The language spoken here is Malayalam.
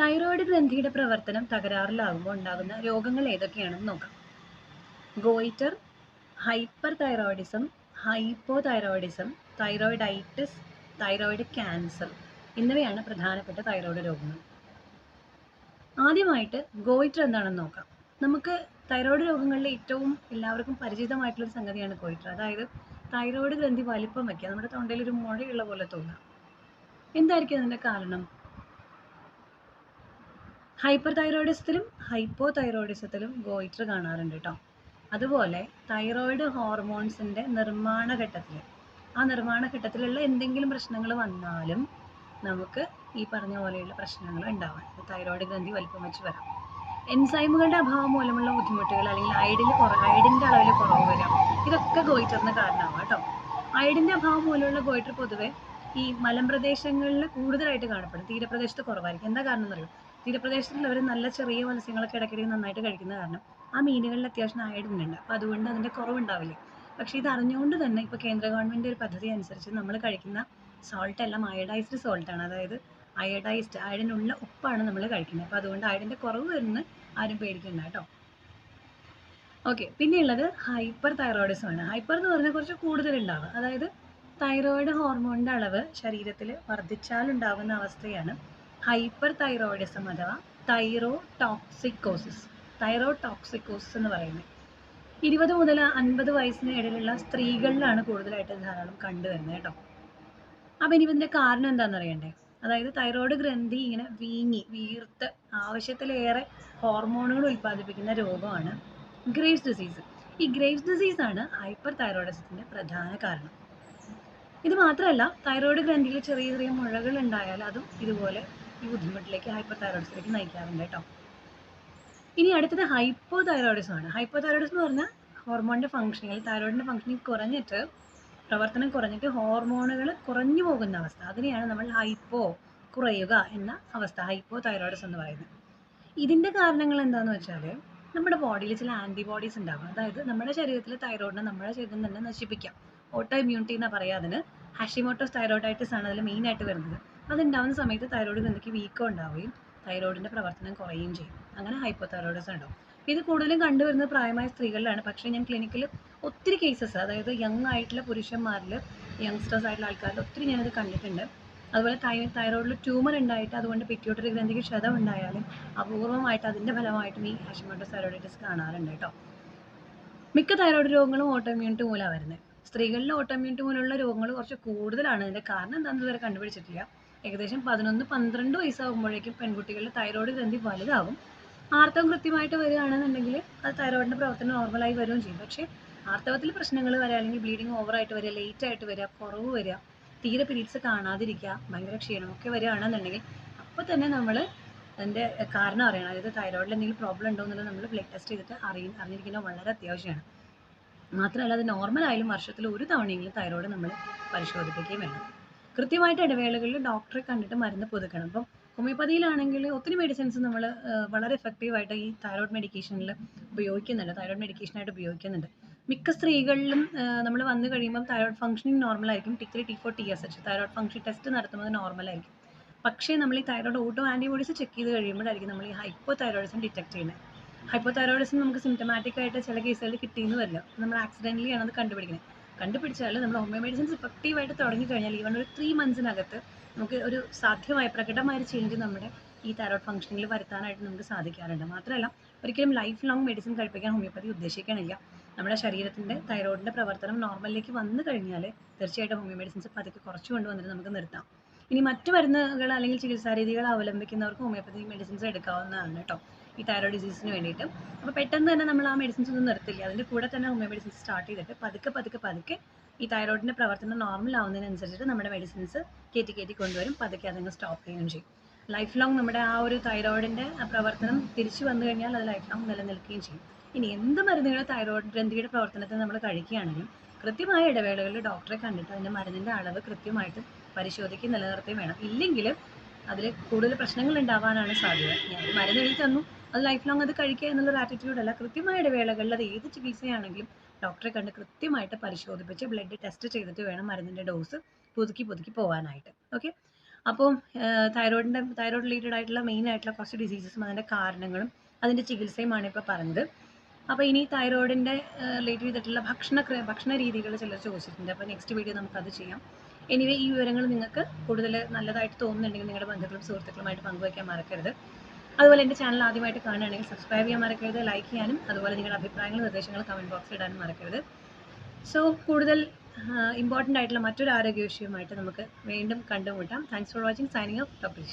തൈറോയ്ഡ് ഗ്രന്ഥിയുടെ പ്രവർത്തനം തകരാറിലാകുമ്പോൾ ഉണ്ടാകുന്ന രോഗങ്ങൾ ഏതൊക്കെയാണെന്ന് നോക്കാം. Goitre hyperthyroidism hypothyroidism thyroiditis thyroid cancer എന്നിവയാണ് പ്രധാനപ്പെട്ട തൈറോയിഡ് രോഗങ്ങൾ. ആദ്യമായിട്ട് ഗോയിറ്റർ എന്താണെന്ന് നോക്കാം. നമുക്ക് തൈറോയിഡ് രോഗങ്ങളിൽ ഏറ്റവും എല്ലാവർക്കും പരിചിതമായിട്ടുള്ള സംഗതിയാണ് ഗോയിറ്റർ. അതായത് തൈറോയിഡ് ഗ്രന്ഥി വലിപ്പം വയ്ക്കുക. നമ്മുടെ തൊണ്ടയിൽ ഒരു മുഴയുള്ള പോലെ തോന്നുക. എന്തായിരിക്കും അതിന്റെ കാരണം? ഹൈപ്പർ തൈറോയിഡിസത്തിലും ഹൈപ്പോ തൈറോയിഡിസത്തിലും ഗോയിറ്റർ കാണാറുണ്ട് കേട്ടോ അതുപോലെ തൈറോയിഡ് ഹോർമോൺസിന്റെ നിർമ്മാണ ഘട്ടത്തിൽ ആ നിർമ്മാണ ഘട്ടത്തിലുള്ള എന്തെങ്കിലും പ്രശ്നങ്ങൾ വന്നാലും നമുക്ക് ഈ പറഞ്ഞ പോലെയുള്ള പ്രശ്നങ്ങൾ ഉണ്ടാവാം. തൈറോയിഡ് ഗ്രന്ഥി വലിപ്പം വെച്ച് വരാം എൻസൈമുകളുടെ അഭാവം മൂലമുള്ള ബുദ്ധിമുട്ടുകൾ അല്ലെങ്കിൽ അയഡിൽ കുറ അയഡിന്റെ അളവിൽ കുറവ് വരാം. ഇതൊക്കെ ഗോയിറ്ററിന് കാരണമാവാം കേട്ടോ അയഡിന്റെ അഭാവം മൂലമുള്ള ഗോയിറ്റർ പൊതുവെ ഈ മലമ്പ്രദേശങ്ങളിൽ കൂടുതലായിട്ട് കാണപ്പെടും. തീരപ്രദേശത്ത് കുറവായിരിക്കും. എന്താ കാരണം എന്നറിയോ തീരപ്രദേശത്തുള്ളവർ നല്ല ചെറിയ മത്സ്യങ്ങളൊക്കെ ഇടയ്ക്കിടയ്ക്ക് നന്നായിട്ട് കഴിക്കുന്ന കാരണം ആ മീനുകളിൽ അത്യാവശ്യം ഉണ്ട് അപ്പോൾ അതുകൊണ്ട് അതിന്റെ കുറവുണ്ടാവില്ല. പക്ഷേ ഇത് അറിഞ്ഞുകൊണ്ട് തന്നെ ഇപ്പോൾ കേന്ദ്ര ഗവൺമെന്റ് ഒരു പദ്ധതി അനുസരിച്ച് നമ്മൾ കഴിക്കുന്ന സോൾട്ട് എല്ലാം അയഡൈസ്ഡ് സോൾട്ടാണ് അതായത് അയഡൈസ്ഡ് അയഡിനുള്ള ഉപ്പാണ് നമ്മൾ കഴിക്കുന്നത്. അപ്പോൾ അതുകൊണ്ട് അയഡിന്റെ കുറവ് വരുന്ന ആരും പേടിക്കണ്ട കേട്ടോ. ഓക്കെ പിന്നെയുള്ളത് ഹൈപ്പർ തൈറോയിഡിസം ആണ്. ഹൈപ്പർ എന്ന് പറഞ്ഞാൽ കുറച്ച് കൂടുതൽ ഉണ്ടാവുക അതായത് തൈറോയിഡ് ഹോർമോണിന്റെ അളവ് ശരീരത്തിൽ വർദ്ധിച്ചാലുണ്ടാകുന്ന അവസ്ഥയാണ് ഹൈപ്പർ തൈറോയിഡിസം അഥവാ തൈറോ ടോക്സിക്കോസിസ് തൈറോ ടോക്സിക്കോസിസ് എന്ന് പറയുന്നത് ഇരുപത് മുതൽ അൻപത് വയസ്സിന് ഇടയിലുള്ള സ്ത്രീകളിലാണ് കൂടുതലായിട്ട് ധാരാളം കണ്ടുവരുന്നത് കേട്ടോ. അപ്പം ഇനി ഇതിന്റെ കാരണം എന്താണെന്ന് അറിയണ്ടേ? അതായത് തൈറോയ്ഡ് ഗ്രന്ഥി ഇങ്ങനെ വീങ്ങി വീർത്ത് ആവശ്യത്തിലേറെ ഹോർമോണുകൾ ഉൽപ്പാദിപ്പിക്കുന്ന രോഗമാണ് ഗ്രേവ്സ് ഡിസീസ്. ഈ ഗ്രേവ്സ് ഡിസീസ് ആണ് ഹൈപ്പർ തൈറോയിഡിസത്തിന്റെ പ്രധാന കാരണം. ഇത് മാത്രമല്ല തൈറോയ്ഡ് ഗ്രന്ഥിയിൽ ചെറിയ ചെറിയ മുഴകൾ ഉണ്ടായാൽ അതും ഇതുപോലെ ഈ ബുദ്ധിമുട്ടിലേക്ക് ഹൈപ്പർ തൈറോയിഡ്സിലേക്ക് നയിക്കാറുണ്ട് കേട്ടോ. ഇനി അടുത്തത് ഹൈപ്പോ തൈറോയിഡിസം ആണ്. ഹൈപ്പോ തൈറോയിഡിസം എന്ന് പറഞ്ഞാൽ ഹോർമോണിന്റെ ഫംഗ്ഷനിൽ തൈറോയിഡിന്റെ ഫംഗ്ഷനിങ് കുറഞ്ഞിട്ട് പ്രവർത്തനം കുറഞ്ഞിട്ട് ഹോർമോണുകൾ കുറഞ്ഞു പോകുന്ന അവസ്ഥ. അതിനെയാണ് നമ്മൾ ഹൈപ്പോ കുറയുക എന്ന അവസ്ഥ ഹൈപ്പോ തൈറോയിഡിസം എന്ന് പറയുന്നത്. ഇതിന്റെ കാരണങ്ങൾ എന്താണെന്ന് വെച്ചാൽ നമ്മുടെ ബോഡിയിൽ ചില ആന്റിബോഡീസ് ഉണ്ടാകും അതായത് നമ്മുടെ ശരീരത്തിൽ തൈറോയിഡിനെ നമ്മുടെ ശരീരം തന്നെ നശിപ്പിക്കാം. ഓട്ടോ ഇമ്മ്യൂണിറ്റി എന്നാ പറയുക അതിന്. ഹാഷിമോട്ടോസ് തൈറോയിഡൈറ്റിസ് ആണ് അതിൽ മെയിനായിട്ട് വരുന്നത്. അതുണ്ടാവുന്ന സമയത്ത് തൈറോയിഡ് ഗ്രന്ഥിക്ക് വീക്കം ഉണ്ടാവുകയും തൈറോയിഡിന്റെ പ്രവർത്തനം കുറയുകയും ചെയ്യും. അങ്ങനെ ഹൈപ്പോ തൈറോയിഡിസം ഉണ്ടാവും. ഇത് കൂടുതലും കണ്ടുവരുന്നത് പ്രായമായ സ്ത്രീകളിലാണ്. പക്ഷേ ഞാൻ ക്ലിനിക്കിൽ ഒത്തിരി കേസസ് അതായത് യങ് ആയിട്ടുള്ള പുരുഷന്മാരിൽ യങ്സ്റ്റേഴ്സ് ആയിട്ടുള്ള ആൾക്കാരിൽ ഒത്തിരി ഞാനത് കണ്ടിട്ടുണ്ട്. അതുപോലെ തൈ തൈറോയിഡിൽ ട്യൂമർ ഉണ്ടായിട്ട് അതുകൊണ്ട് പിറ്റ്യൂട്ടറി ഗ്രന്ഥിക്ക് ക്ഷതം ഉണ്ടായാലും അപൂർവമായിട്ട് അതിന്റെ ഫലമായിട്ടും ഈ ഹാഷിമോട്ടോ തൈറോയിഡിറ്റിസ് കാണാറുണ്ട് കേട്ടോ. മിക്ക തൈറോയിഡ് രോഗങ്ങളും ഓട്ടോമ്യൂണിറ്റി മൂലമാണ് വരുന്നത് സ്ത്രീകളിൽ ഓട്ടോമ്യൂണിറ്റി മൂലമുള്ള രോഗങ്ങൾ കുറച്ച് കൂടുതലാണ്. അതിന്റെ കാരണം എന്താണെന്ന് ഇതുവരെ കണ്ടുപിടിച്ചിട്ടില്ല. ഏകദേശം പതിനൊന്ന് പന്ത്രണ്ട് വയസ്സാകുമ്പോഴേക്കും പെൺകുട്ടികളുടെ തൈറോയ്ഡ് ഗ്രന്ഥി വലുതാകും. ആർത്തവം കൃത്യമായിട്ട് വരികയാണെന്നുണ്ടെങ്കിൽ അത് തൈറോയിഡിന്റെ പ്രവർത്തനം നോർമലായി വരികയും ചെയ്യും. പക്ഷേ ആർത്തവത്തിൽ പ്രശ്നങ്ങൾ വരിക അല്ലെങ്കിൽ ബ്ലീഡിങ് ഓവറായിട്ട് വരിക ലേറ്റ് ആയിട്ട് വരിക കുറവ് വരിക തീരെ പീരീഡ്സ് കാണാതിരിക്കുക ഭയങ്കര ക്ഷീണമൊക്കെ വരികയാണെന്നുണ്ടെങ്കിൽ അപ്പോൾ തന്നെ നമ്മൾ അതിന്റെ കാരണം അറിയണം. അതായത് തൈറോയിഡിൽ എന്തെങ്കിലും പ്രോബ്ലം ഉണ്ടോ എന്നുള്ളത് നമ്മൾ ബ്ലഡ് ടെസ്റ്റ് ചെയ്തിട്ട് അറിയ അറിഞ്ഞിരിക്കുന്നത് വളരെ അത്യാവശ്യമാണ്. മാത്രമല്ല അത് നോർമൽ ആയാലും വർഷത്തിൽ ഒരു തവണയെങ്കിലും തൈറോയിഡ് നമ്മൾ പരിശോധിപ്പിക്കുകയും വേണം. കൃത്യമായിട്ട് ഇടവേളകളിൽ ഡോക്ടറെ കണ്ടിട്ട് മരുന്ന് പുതുക്കണം. അപ്പം ഹോമിയോപ്പതിയിലാണെങ്കിൽ ഒത്തിരി മെഡിസിൻസ് നമ്മൾ വളരെ എഫക്റ്റീവായിട്ട് ഈ തൈറോയ്ഡ് മെഡിക്കേഷനിൽ ഉപയോഗിക്കുന്നുണ്ട്. തൈറോയ്ഡ് മെഡിക്കേഷനായിട്ട് ഉപയോഗിക്കുന്നുണ്ട്. മിക്ക സ്ത്രീകളിലും നമ്മൾ വന്നു കഴിയുമ്പോൾ തൈറോയ്ഡ് ഫംഗ്ഷനിങ് നോർമൽ ആയിരിക്കും. T three T four T S H thyroid function test നടത്തുന്നത് നോർമൽ ആയിരിക്കും. പക്ഷേ നമ്മൾ ഈ തൈറോയ്ഡ് ഓട്ടോ ആന്റിബോഡീസ് ചെക്ക് ചെയ്ത് കഴിയുമ്പോഴായിരിക്കും നമ്മൾ ഈ ഹൈപ്പോ തൈറോയിഡിസം ഡിറ്റക്ട് ചെയ്യുന്നത്. ഹൈപ്പോ തൈറോയിഡിസം നമുക്ക് സിംറ്റമാറ്റിക് ആയിട്ട് ചില കേസുകളിൽ കിട്ടിയെന്ന് വരില്ല. നമ്മൾ ആക്സിഡന്റലി ആണ് അത് കണ്ടുപിടിക്കുന്നത്. കണ്ടുപിടിച്ചാൽ നമ്മൾ ഹോമിയോ മെഡിസിൻസ് ഇഫക്റ്റീവായിട്ട് തുടങ്ങി കഴിഞ്ഞാൽ ഈവൺ ഒരു ത്രീ മന്ത്സിനകത്ത് നമുക്ക് ഒരു സാധ്യമായ പ്രകടമായ ചേഞ്ച് നമ്മുടെ ഈ തൈറോയ്ഡ് ഫംഗ്ഷനിൽ വരുത്താനായിട്ട് നമുക്ക് സാധിക്കാറുണ്ട്. മാത്രമല്ല ഒരിക്കലും ലൈഫ് ലോങ് മെഡിസിൻ കഴിപ്പിക്കാൻ ഹോമിയോപ്പതി ഉദ്ദേശിക്കണില്ല. നമ്മുടെ ശരീരത്തിന്റെ തൈറോയിഡിന്റെ പ്രവർത്തനം നോർമലിലേക്ക് വന്നു കഴിഞ്ഞാൽ തീർച്ചയായിട്ടും ഹോമിയോ മെഡിസിൻസ് പതുക്കെ കുറച്ച് കൊണ്ടുവന്നിട്ട് നമുക്ക് നിർത്താം. ഇനി മറ്റു മരുന്നുകൾ അല്ലെങ്കിൽ ചികിത്സാ രീതികൾ അവലംബിക്കുന്നവർക്ക് ഹോമിയോപ്പതി മെഡിസിൻസ് എടുക്കാവുന്നതാണ് കേട്ടോ. ഈ തൈറോയ്ഡ് ഡിസീസിന് വേണ്ടിയിട്ട്. അപ്പോൾ പെട്ടെന്ന് തന്നെ നമ്മൾ ആ മെഡിസിൻസ് ഒന്നും നിർത്തില്ല. അതിന്റെ കൂടെ തന്നെ ഹോമിയോ മെഡിസിൻസ് സ്റ്റാർട്ട് ചെയ്തിട്ട് പതുക്കെ പതുക്കെ പതുക്കെ ഈ തൈറോയിഡിന്റെ പ്രവർത്തനം നോർമൽ ആവുന്നതിനനുസരിച്ചിട്ട് നമ്മുടെ മെഡിസിൻസ് കയറ്റി കയറ്റി കൊണ്ടുവരും. പതുക്കെ അതങ്ങ് സ്റ്റോപ്പ് ചെയ്യുകയും ചെയ്യും. ലൈഫ് ലോങ് നമ്മുടെ ആ ഒരു തൈറോയിഡിന്റെ പ്രവർത്തനം തിരിച്ചു വന്നു കഴിഞ്ഞാൽ അത് ലൈഫ് ലോങ് നിലനിൽക്കുകയും ചെയ്യും. ഇനി എന്ത് മരുന്നുകൾ തൈറോയിഡ് ഗ്രന്ഥിയുടെ പ്രവർത്തനത്തെ നമ്മൾ കഴിക്കുകയാണെങ്കിലും കൃത്യമായ ഇടവേളകളിൽ ഡോക്ടറെ കണ്ടിട്ട് അതിന്റെ മരുന്നിന്റെ അളവ് കൃത്യമായിട്ട് പരിശോധിക്കുകയും നിലനിർത്തുകയും വേണം. ഇല്ലെങ്കിൽ അതിൽ കൂടുതൽ പ്രശ്നങ്ങൾ ഉണ്ടാവാനാണ് സാധ്യത. ഞാൻ മരുന്ന് എഴുതി തന്നു. അത് ലൈഫ് ലോങ് അത് കഴിക്കുക എന്നുള്ളൊരു ആറ്റിറ്റ്യൂഡ് അല്ല. കൃത്യമായ ഇടവേളകളിൽ അത് ഏത് ചികിത്സയാണെങ്കിലും ഡോക്ടറെ കണ്ട് കൃത്യമായിട്ട് പരിശോധിപ്പിച്ച് ബ്ലഡ് ടെസ്റ്റ് ചെയ്തിട്ട് വേണം മരുന്നിന്റെ ഡോസ് പുതുക്കി പുതുക്കി പോകാനായിട്ട് ഓക്കെ അപ്പോൾ തൈറോയിഡിന്റെ തൈറോയിഡ് റിലേറ്റഡ് ആയിട്ടുള്ള മെയിൻ ആയിട്ടുള്ള കുറച്ച് ഡിസീസസും അതിന്റെ കാരണങ്ങളും അതിന്റെ ചികിത്സയുമാണ് ഇപ്പോൾ പറഞ്ഞത്. അപ്പോൾ ഇനി തൈറോയിഡിന്റെ റിലേറ്റ് ചെയ്തിട്ടുള്ള ഭക്ഷണ ഭക്ഷണ രീതികൾ ചിലർ ചോദിച്ചിട്ടുണ്ട്. അപ്പോൾ നെക്സ്റ്റ് വീഡിയോ നമുക്കത് ചെയ്യാം. എനിവേ ഈ വിവരങ്ങൾ നിങ്ങൾക്ക് കൂടുതൽ നല്ലതായിട്ട് തോന്നുന്നുണ്ടെങ്കിൽ നിങ്ങളുടെ ബന്ധുക്കളും സുഹൃത്തുക്കളുമായിട്ട് പങ്കുവയ്ക്കാൻ മറക്കരുത്. അതുപോലെ എന്റെ ചാനൽ ആദ്യമായിട്ട് കാണുകയാണെങ്കിൽ സബ്സ്ക്രൈബ് ചെയ്യാൻ മറക്കരുത് ലൈക്ക് ചെയ്യാനും അതുപോലെ നിങ്ങളുടെ അഭിപ്രായങ്ങൾ നിർദ്ദേശങ്ങൾ കമന്റ് ബോക്സിൽ ഇടാനും മറക്കരുത്. സോ കൂടുതൽ ഇമ്പോർട്ടന്റ് ആയിട്ടുള്ള മറ്റൊരു ആരോഗ്യ വിഷയവുമായിട്ട് നമുക്ക് വീണ്ടും കണ്ടുമുട്ടാം. Thanks for watching signing off doctor